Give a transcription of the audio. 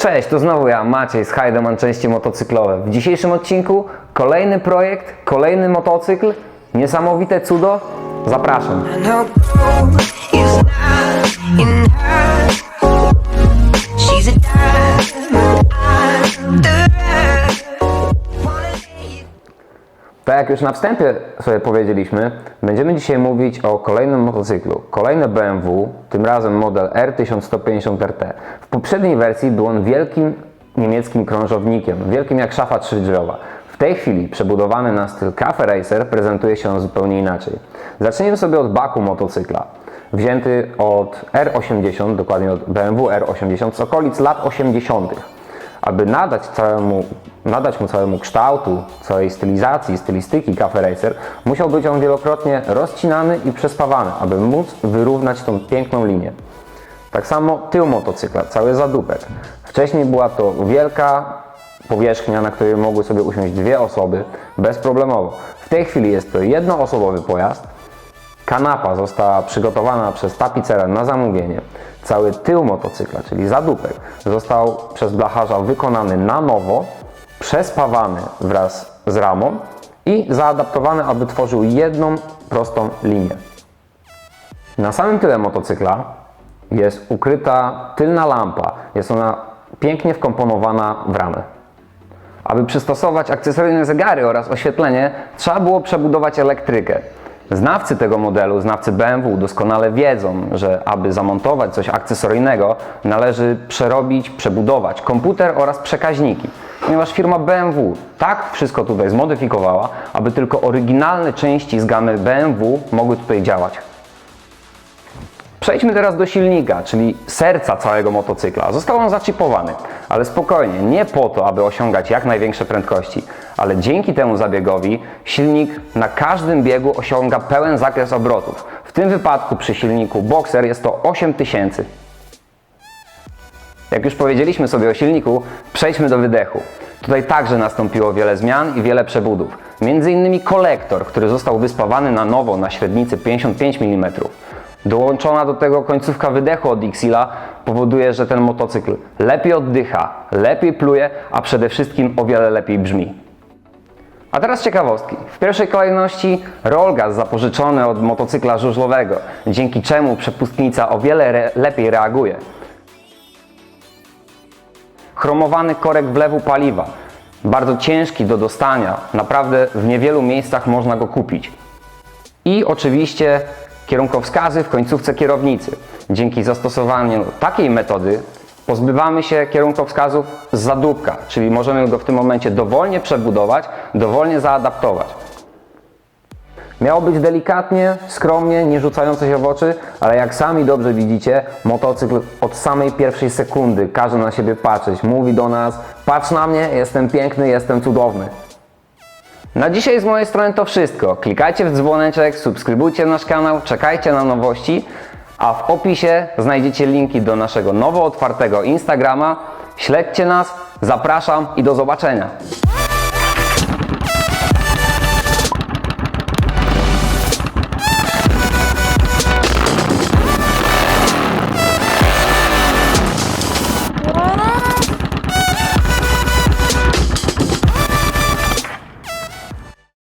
Cześć, to znowu ja, Maciej z Heidemann Części Motocyklowe. W dzisiejszym odcinku kolejny projekt, kolejny motocykl, niesamowite cudo. Zapraszam. Tak jak już na wstępie sobie powiedzieliśmy, będziemy dzisiaj mówić o kolejnym motocyklu. Kolejne BMW, tym razem model R1150RT. W poprzedniej wersji był on wielkim niemieckim krążownikiem, wielkim jak szafa trzydrzwiowa. W tej chwili przebudowany na styl Cafe Racer prezentuje się on zupełnie inaczej. Zacznijmy sobie od baku motocykla. Wzięty od R80, dokładnie od BMW R80 z okolic lat 80 aby nadać, całemu, nadać mu całemu kształtu, całej stylizacji, stylistyki Cafe Racer, musiał być on wielokrotnie rozcinany i przespawany, aby móc wyrównać tą piękną linię. Tak samo tył motocykla, cały zadupek. Wcześniej była to wielka powierzchnia, na której mogły sobie usiąść dwie osoby bezproblemowo. W tej chwili jest to jednoosobowy pojazd, Kanapa została przygotowana przez tapicera na zamówienie. Cały tył motocykla, czyli zadupek, został przez blacharza wykonany na nowo, przespawany wraz z ramą i zaadaptowany, aby tworzył jedną prostą linię. Na samym tyle motocykla jest ukryta tylna lampa. Jest ona pięknie wkomponowana w ramę. Aby przystosować akcesoryjne zegary oraz oświetlenie, trzeba było przebudować elektrykę. Znawcy tego modelu, znawcy BMW doskonale wiedzą, że aby zamontować coś akcesoryjnego, należy przerobić, przebudować komputer oraz przekaźniki. Ponieważ firma BMW tak wszystko tutaj zmodyfikowała, aby tylko oryginalne części z gamy BMW mogły tutaj działać. Przejdźmy teraz do silnika, czyli serca całego motocykla. Został on zaczipowany, ale spokojnie, nie po to, aby osiągać jak największe prędkości, ale dzięki temu zabiegowi silnik na każdym biegu osiąga pełen zakres obrotów. W tym wypadku przy silniku Boxer jest to 8000. Jak już powiedzieliśmy sobie o silniku, przejdźmy do wydechu. Tutaj także nastąpiło wiele zmian i wiele przebudów. Między innymi kolektor, który został wyspawany na nowo na średnicy 55 mm. Dołączona do tego końcówka wydechu od Xila powoduje, że ten motocykl lepiej oddycha, lepiej pluje, a przede wszystkim o wiele lepiej brzmi. A teraz ciekawostki. W pierwszej kolejności rollgas zapożyczony od motocykla żużlowego, dzięki czemu przepustnica o wiele re lepiej reaguje chromowany korek wlewu paliwa. Bardzo ciężki do dostania, naprawdę w niewielu miejscach można go kupić. I oczywiście kierunkowskazy w końcówce kierownicy. Dzięki zastosowaniu takiej metody pozbywamy się kierunkowskazów z zadupka, czyli możemy go w tym momencie dowolnie przebudować, dowolnie zaadaptować. Miało być delikatnie, skromnie, nie rzucające się w oczy, ale jak sami dobrze widzicie, motocykl od samej pierwszej sekundy każe na siebie patrzeć. Mówi do nas: patrz na mnie, jestem piękny, jestem cudowny. Na dzisiaj z mojej strony to wszystko. Klikajcie w dzwoneczek, subskrybujcie nasz kanał, czekajcie na nowości, a w opisie znajdziecie linki do naszego nowo otwartego Instagrama. Śledźcie nas, zapraszam i do zobaczenia.